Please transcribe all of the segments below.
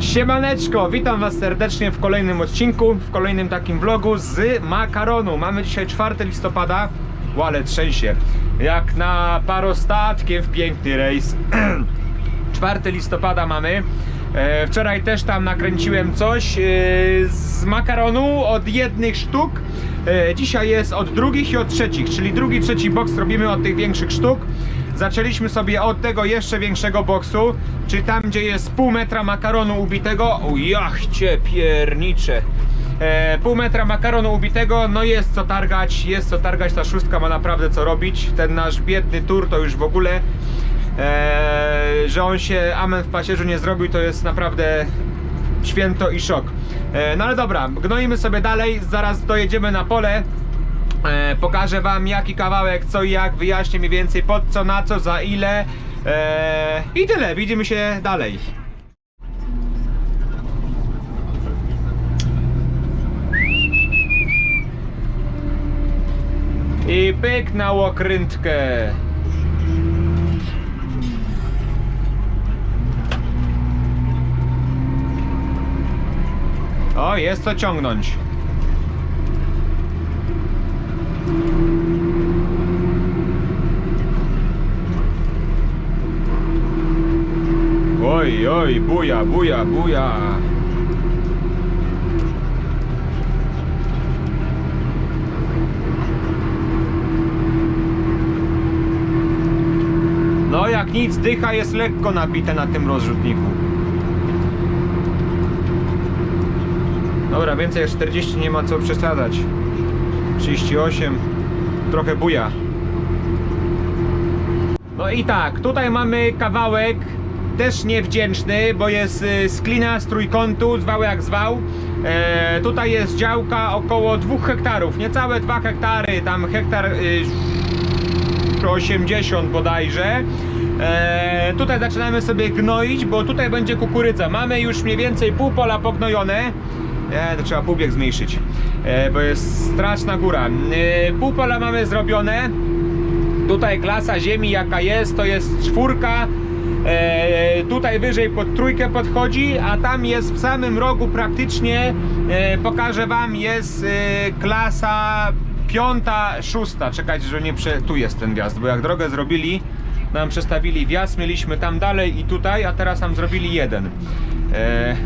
Siemaneczko, witam was serdecznie w kolejnym odcinku, w kolejnym takim vlogu z makaronu. Mamy dzisiaj 4 listopada, łale trzęsie, jak na parostatkiem w piękny rejs. 4 listopada mamy. E, wczoraj też tam nakręciłem coś e, z makaronu od jednych sztuk. E, dzisiaj jest od drugich i od trzecich, czyli drugi, trzeci boks robimy od tych większych sztuk. Zaczęliśmy sobie od tego jeszcze większego boksu, czyli tam gdzie jest pół metra makaronu ubitego. O jachcie piernicze. E, pół metra makaronu ubitego, no jest co targać, jest co targać, ta szóstka ma naprawdę co robić. Ten nasz biedny tur to już w ogóle Eee, że on się amen w pacierzu nie zrobił, to jest naprawdę święto i szok. Eee, no ale dobra, gnoimy sobie dalej, zaraz dojedziemy na pole. Eee, pokażę wam jaki kawałek, co i jak, wyjaśnię mniej więcej pod co, na co, za ile. Eee, I tyle, widzimy się dalej. I pyk na łokrętkę. O, jest co ciągnąć. Oj, oj, buja, buja, buja. No jak nic, dycha jest lekko nabite na tym rozrzutniku. Dobra, więcej jak 40 nie ma co przesadzać. 38, trochę buja. No i tak, tutaj mamy kawałek też niewdzięczny, bo jest y, z klina, z trójkątu, zwał jak zwał. E, tutaj jest działka około 2 hektarów, niecałe 2 hektary, tam hektar y, 80 bodajże. E, tutaj zaczynamy sobie gnoić, bo tutaj będzie kukurydza. Mamy już mniej więcej pół pola pognojone. Nie, to trzeba półbieg zmniejszyć, e, bo jest straszna góra. E, pół pola mamy zrobione. Tutaj klasa ziemi jaka jest, to jest czwórka. E, tutaj wyżej pod trójkę podchodzi, a tam jest w samym rogu praktycznie, e, pokażę wam, jest e, klasa piąta, szósta. Czekajcie, że nie prze... tu jest ten wjazd, bo jak drogę zrobili, nam przestawili wjazd, mieliśmy tam dalej i tutaj, a teraz nam zrobili jeden. E,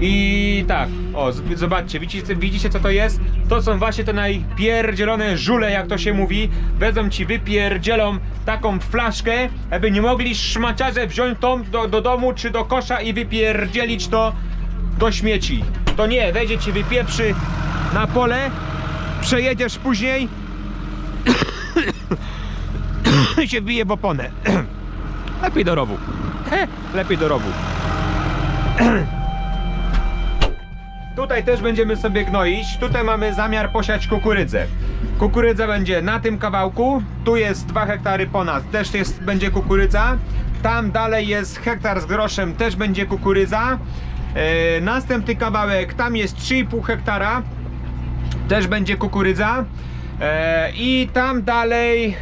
i tak, o, zobaczcie, widzicie, widzicie co to jest? To są właśnie te najpierdzielone żule, jak to się mówi. Wezmą ci, wypierdzielą taką flaszkę, aby nie mogli szmaciarze wziąć tą do, do domu czy do kosza i wypierdzielić to do śmieci. To nie, wejdzie ci wypieprzy na pole, przejedziesz później i się wbije w oponę. Lepiej do rowu. Lepiej do rowu. Tutaj też będziemy sobie gnoić. Tutaj mamy zamiar posiać kukurydzę. Kukurydza będzie na tym kawałku. Tu jest 2 hektary ponad, też jest, będzie kukurydza. Tam dalej jest hektar z groszem, też będzie kukurydza. E, następny kawałek, tam jest 3,5 hektara, też będzie kukurydza. E, I tam dalej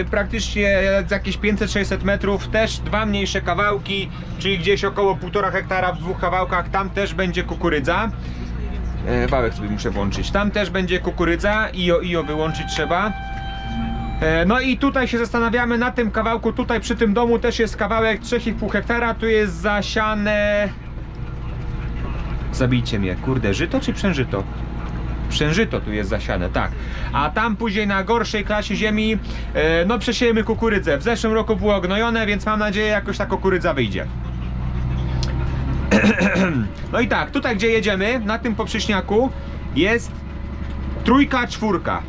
e, praktycznie z jakieś 500-600 metrów też dwa mniejsze kawałki, czyli gdzieś około 1,5 hektara w dwóch kawałkach, tam też będzie kukurydza. E, wałek sobie muszę włączyć. Tam też będzie kukurydza, IO, IO wyłączyć trzeba. No i tutaj się zastanawiamy na tym kawałku, tutaj przy tym domu też jest kawałek 3,5 hektara, tu jest zasiane... Zabijcie mnie, kurde, żyto czy przężyto? Przężyto tu jest zasiane, tak. A tam później na gorszej klasie ziemi, e, no przesiejemy kukurydzę. W zeszłym roku było gnojone, więc mam nadzieję jakoś ta kukurydza wyjdzie. No i tak, tutaj gdzie jedziemy, na tym poprzyśniaku jest trójka, czwórka.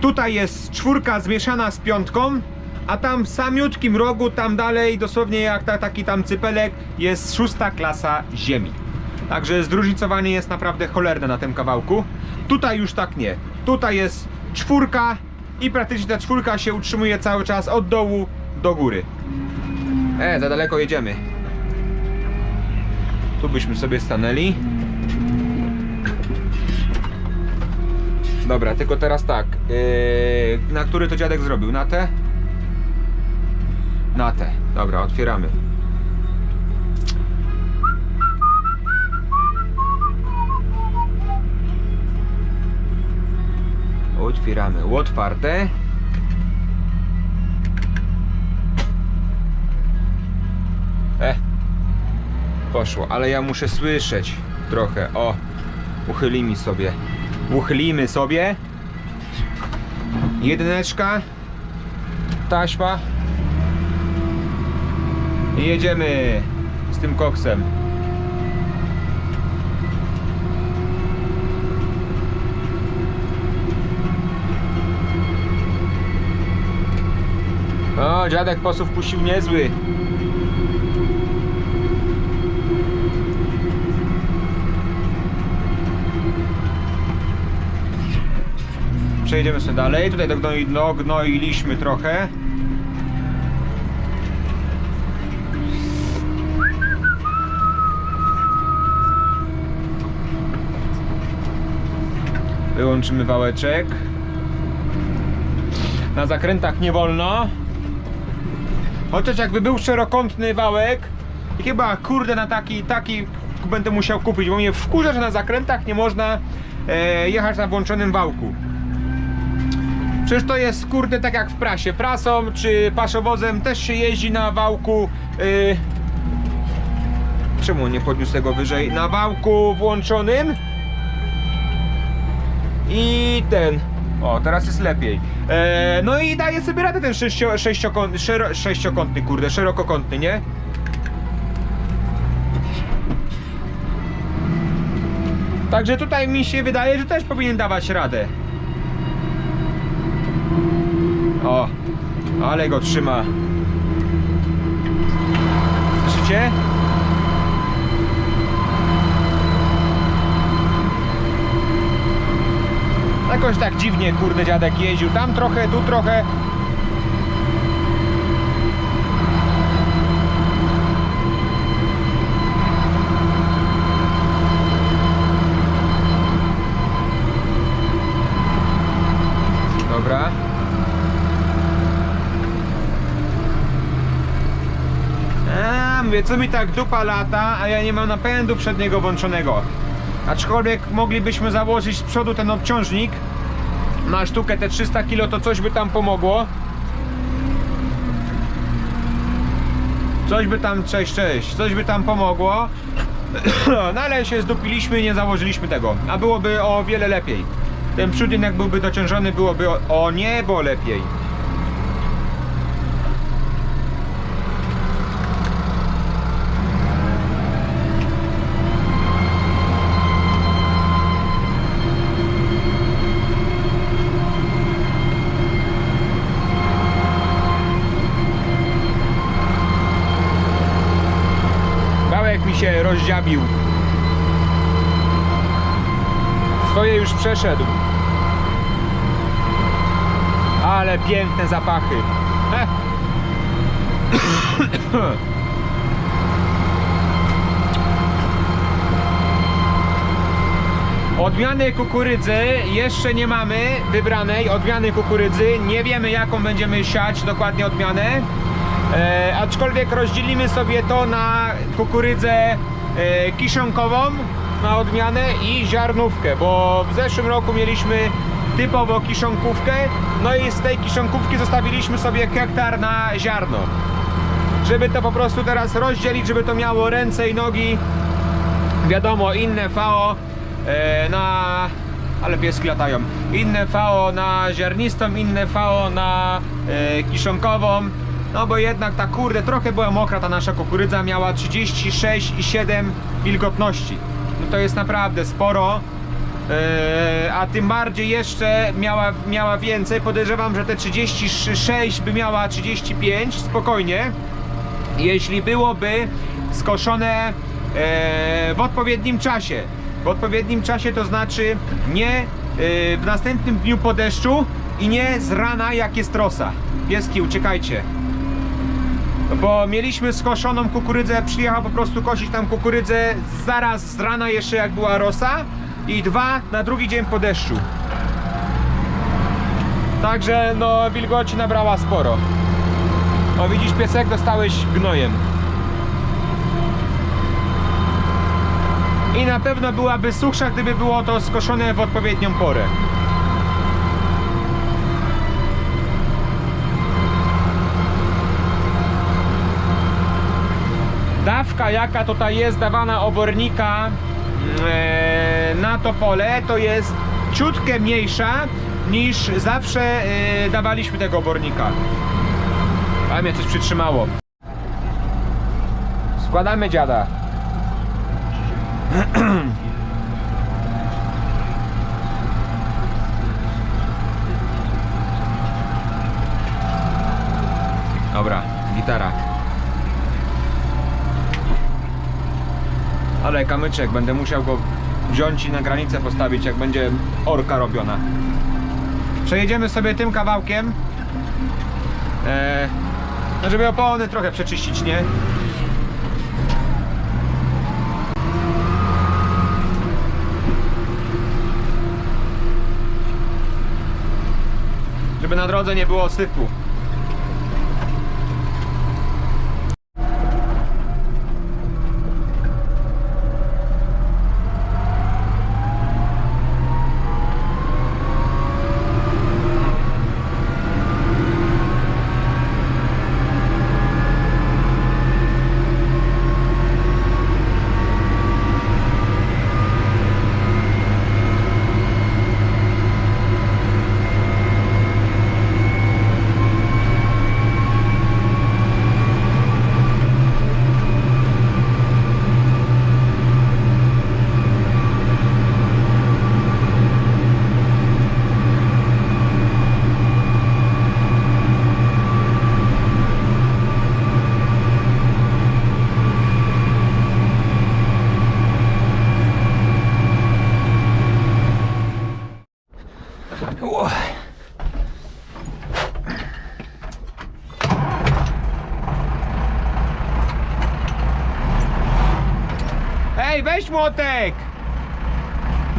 Tutaj jest czwórka zmieszana z piątką, a tam w samiutkim rogu, tam dalej, dosłownie jak ta, taki tam cypelek, jest szósta klasa ziemi. Także zróżnicowanie jest naprawdę cholerne na tym kawałku. Tutaj już tak nie. Tutaj jest czwórka i praktycznie ta czwórka się utrzymuje cały czas od dołu do góry. E, za daleko jedziemy. Tu byśmy sobie stanęli. Dobra, tylko teraz tak. Yy, na który to dziadek zrobił? Na te? Na te. Dobra, otwieramy. Otwieramy otwarte. E, poszło, ale ja muszę słyszeć trochę. O, uchylimy sobie. Uchylimy sobie. Jedyneczka. Taśma. I jedziemy z tym koksem. O, dziadek posów puścił niezły. Przejdziemy sobie dalej. Tutaj dognoi, dognoiliśmy trochę. Wyłączymy wałeczek. Na zakrętach nie wolno. Chociaż jakby był szerokątny wałek i chyba kurde na taki, taki będę musiał kupić, bo mnie wkurza, że na zakrętach nie można e, jechać na włączonym wałku. Przecież to jest kurde tak jak w prasie. Prasą czy paszowozem też się jeździ na wałku. y, Czemu nie podniósł tego wyżej? Na wałku włączonym. I ten. O, teraz jest lepiej. E, no i daje sobie radę ten sześcio, sześciokątny, szero, sześciokątny, kurde, szerokokątny, nie? Także tutaj mi się wydaje, że też powinien dawać radę. O, ale go trzyma. Jakoś tak dziwnie, kurde, dziadek jeździł. Tam trochę, tu trochę. Dobra. A, mówię, co mi tak dupa lata, a ja nie mam napędu przedniego włączonego. Aczkolwiek moglibyśmy założyć z przodu ten obciążnik na sztukę te 300 kg, to coś by tam pomogło. Coś by tam, cześć, cześć, coś by tam pomogło. No ale się zdupiliśmy i nie założyliśmy tego. A byłoby o wiele lepiej. Ten przód jednak byłby dociążony, byłoby o, o niebo lepiej. Wałek mi się rozdziabił. Swoje już przeszedł. Ale piękne zapachy. Odmiany kukurydzy jeszcze nie mamy wybranej. Odmiany kukurydzy. Nie wiemy jaką będziemy siać dokładnie odmianę. E, aczkolwiek rozdzielimy sobie to na kukurydzę e, kiszonkową na odmianę i ziarnówkę, bo w zeszłym roku mieliśmy typowo kiszonkówkę, no i z tej kiszonkówki zostawiliśmy sobie hektar na ziarno. Żeby to po prostu teraz rozdzielić, żeby to miało ręce i nogi, wiadomo, inne FAO e, na... ale pieski latają. Inne FAO na ziarnistą, inne FAO na e, kiszonkową. No bo jednak ta kurde, trochę była mokra ta nasza kukurydza, miała 36,7 wilgotności. To jest naprawdę sporo. E, a tym bardziej jeszcze miała, miała więcej. Podejrzewam, że te 36 by miała 35 spokojnie jeśli byłoby skoszone e, w odpowiednim czasie. W odpowiednim czasie to znaczy nie e, w następnym dniu po deszczu i nie z rana jak jest rosa. Pieski, uciekajcie. Bo mieliśmy skoszoną kukurydzę, przyjechał po prostu kosić tam kukurydzę zaraz z rana jeszcze jak była rosa i dwa na drugi dzień po deszczu. Także no wilgoci nabrała sporo. O widzisz piesek, dostałeś gnojem. I na pewno byłaby suchsza, gdyby było to skoszone w odpowiednią porę. Dawka jaka tutaj jest dawana obornika e, na to pole to jest ciutkę mniejsza niż zawsze e, dawaliśmy tego obornika. A mnie coś przytrzymało. Składamy dziada. Dobra, gitara. Ale kamyczek, będę musiał go wziąć i na granicę postawić, jak będzie orka robiona. Przejedziemy sobie tym kawałkiem. Eee, no żeby opony trochę przeczyścić, nie? Żeby na drodze nie było sypu.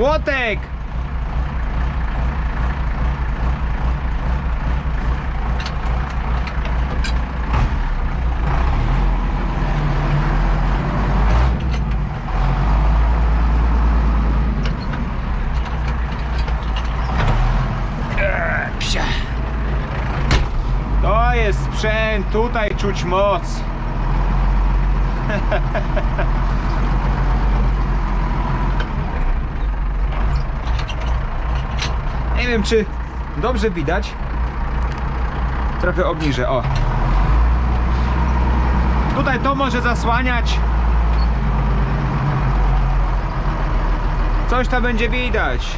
Młotek! To jest sprzęt, tutaj czuć moc. Nie wiem, czy dobrze widać. Trochę obniżę, o. Tutaj to może zasłaniać. Coś tam będzie widać.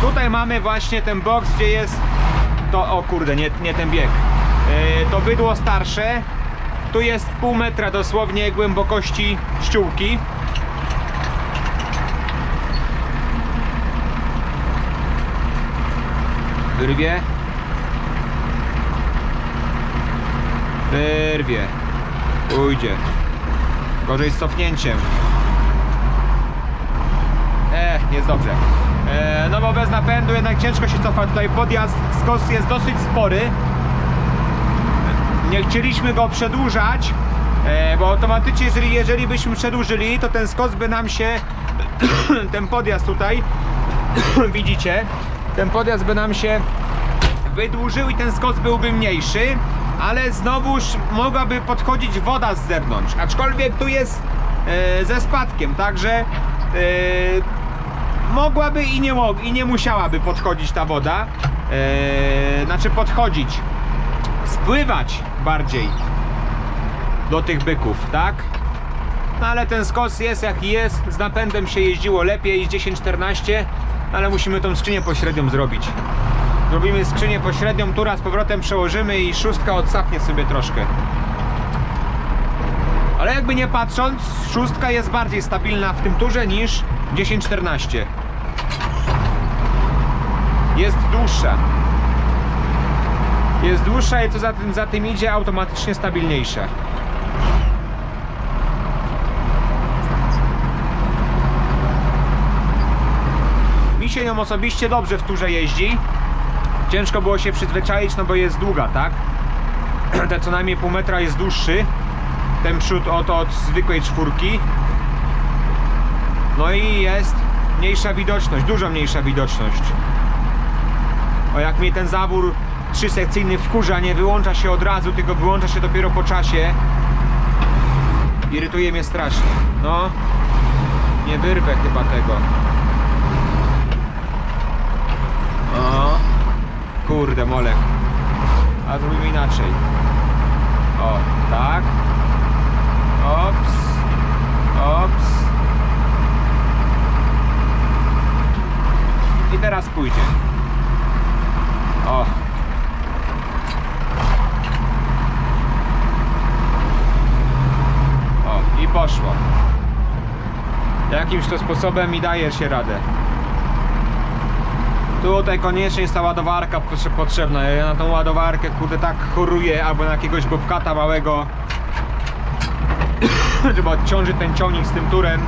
Tutaj mamy właśnie ten boks, gdzie jest to, o kurde, nie, nie ten bieg. Yy, to bydło starsze. Tu jest pół metra dosłownie głębokości ściółki. Wyrwie. Wyrwie. Ujdzie. Gorzej z cofnięciem. E, jest dobrze. E, no bo bez napędu jednak ciężko się cofa. Tutaj podjazd, skos jest dosyć spory. Nie chcieliśmy go przedłużać, e, bo automatycznie jeżeli, jeżeli byśmy przedłużyli, to ten skos by nam się, ten podjazd tutaj, widzicie, ten podjazd by nam się wydłużył i ten skos byłby mniejszy, ale znowuż mogłaby podchodzić woda z zewnątrz, aczkolwiek tu jest e, ze spadkiem, także e, mogłaby i nie, i nie musiałaby podchodzić ta woda, e, znaczy podchodzić, spływać bardziej do tych byków, tak? No ale ten skos jest jaki jest, z napędem się jeździło lepiej, z 10-14, ale musimy tą skrzynię pośrednią zrobić. Zrobimy skrzynię pośrednią, tura z powrotem przełożymy i szóstka odsapnie sobie troszkę. Ale jakby nie patrząc, szóstka jest bardziej stabilna w tym turze niż 10-14. Jest dłuższa. Jest dłuższa i co za tym, za tym idzie, automatycznie stabilniejsza. Się nią osobiście dobrze w turze jeździ. Ciężko było się przyzwyczaić, no bo jest długa, tak? Te co najmniej pół metra jest dłuższy. Ten przód oto od zwykłej czwórki. No i jest mniejsza widoczność, dużo mniejsza widoczność. O jak mnie ten zawór trzysekcyjny wkurza, nie wyłącza się od razu, tylko wyłącza się dopiero po czasie. Irytuje mnie strasznie. No, nie wyrwę chyba tego. O, kurde molek. A zrobimy inaczej. O, tak. Ops. Ops. I teraz pójdzie. O. O, i poszło. Jakimś to sposobem mi daje się radę. Tutaj koniecznie jest ta ładowarka potrze- potrzebna. Ja na tą ładowarkę kurde tak choruję, albo na jakiegoś bobkata małego. Żeby odciążyć ten ciągnik z tym turem.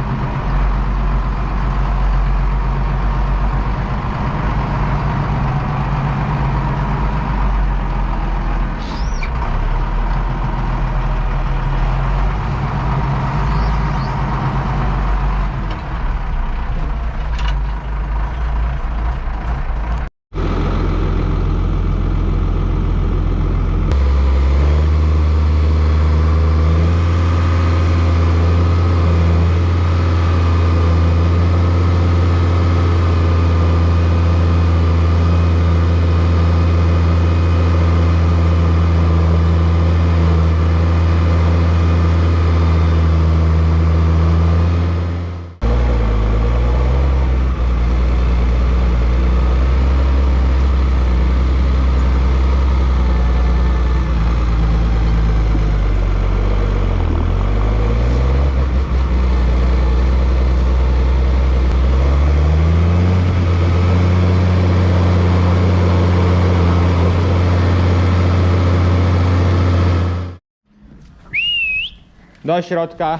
Do środka.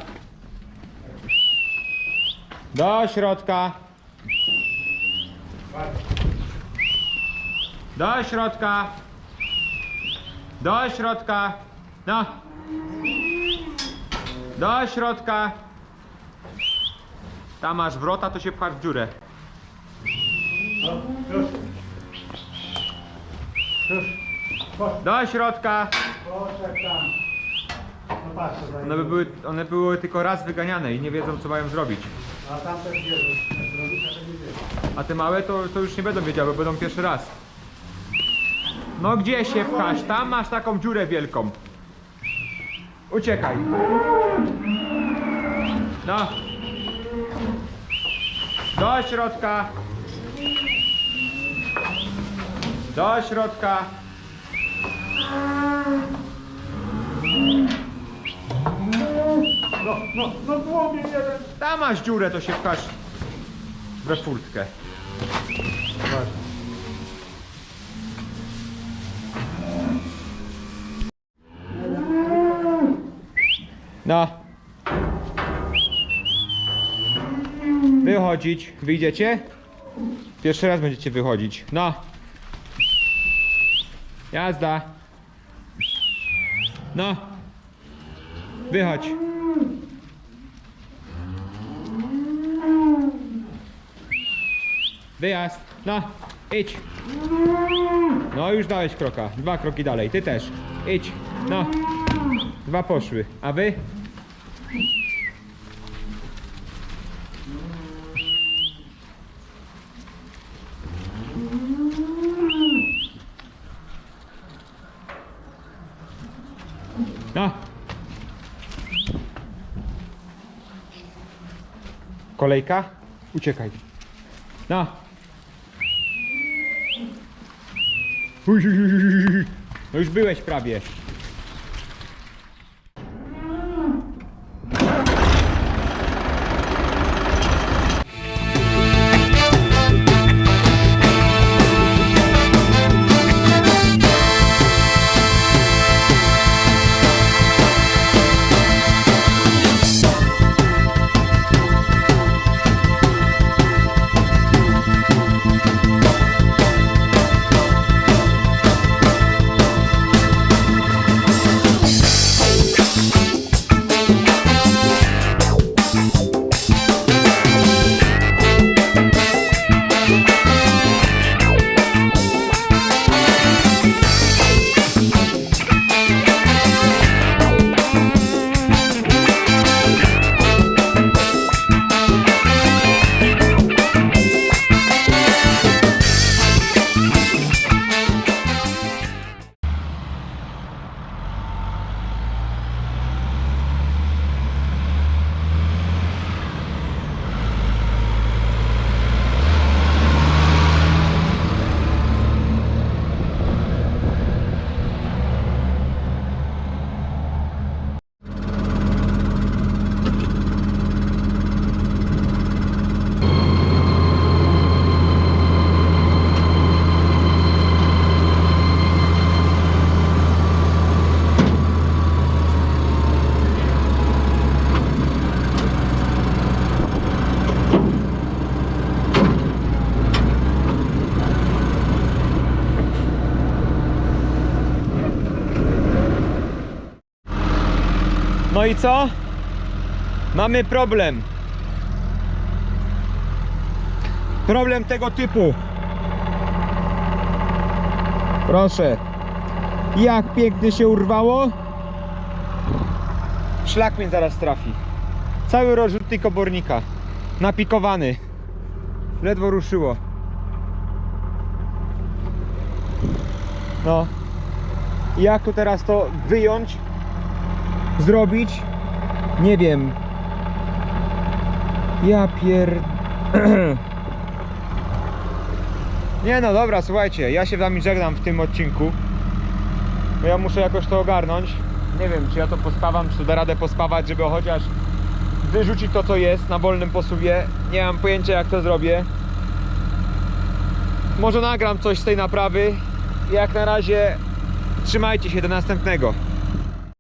Do środka. Do środka. Do środka. No. Do środka. Tam masz wrota, to się pchasz w dziurę. Do środka. Patrz, co One, by były, one były tylko raz wyganiane i nie wiedzą co mają zrobić. A tam też wiedzą. Jak zrobić, a to nie wiedzą. A te małe to, to już nie będą wiedziały, bo będą pierwszy raz. No gdzie się pchasz? Tam masz taką dziurę wielką. Uciekaj. No. Do środka. Do środka. No, no, no głowie jeden. Tam masz dziurę, to się pchasz we furtkę. No. Wychodzić. Wyjdziecie? Pierwszy raz będziecie wychodzić. No. Jazda. No. Wychodź. Wyjazd. No. Idź. No już dałeś kroka. Dwa kroki dalej. Ty też. Idź. No. Dwa poszły. A wy? No. Kolejka? Uciekaj. No. No już byłeś prawie. No i co? Mamy problem. Problem tego typu. Proszę. Jak pięknie się urwało. Szlak mnie zaraz trafi. Cały rozrzutnik obornika. Napikowany. Ledwo ruszyło. No. Jak tu teraz to wyjąć? Zrobić? Nie wiem. Ja pier... Nie no dobra, słuchajcie, ja się z wami żegnam w tym odcinku. Ja muszę jakoś to ogarnąć. Nie wiem, czy ja to pospawam, czy da radę pospawać, żeby chociaż wyrzucić to, co jest na wolnym posuwie. Nie mam pojęcia, jak to zrobię. Może nagram coś z tej naprawy. Jak na razie, trzymajcie się do następnego.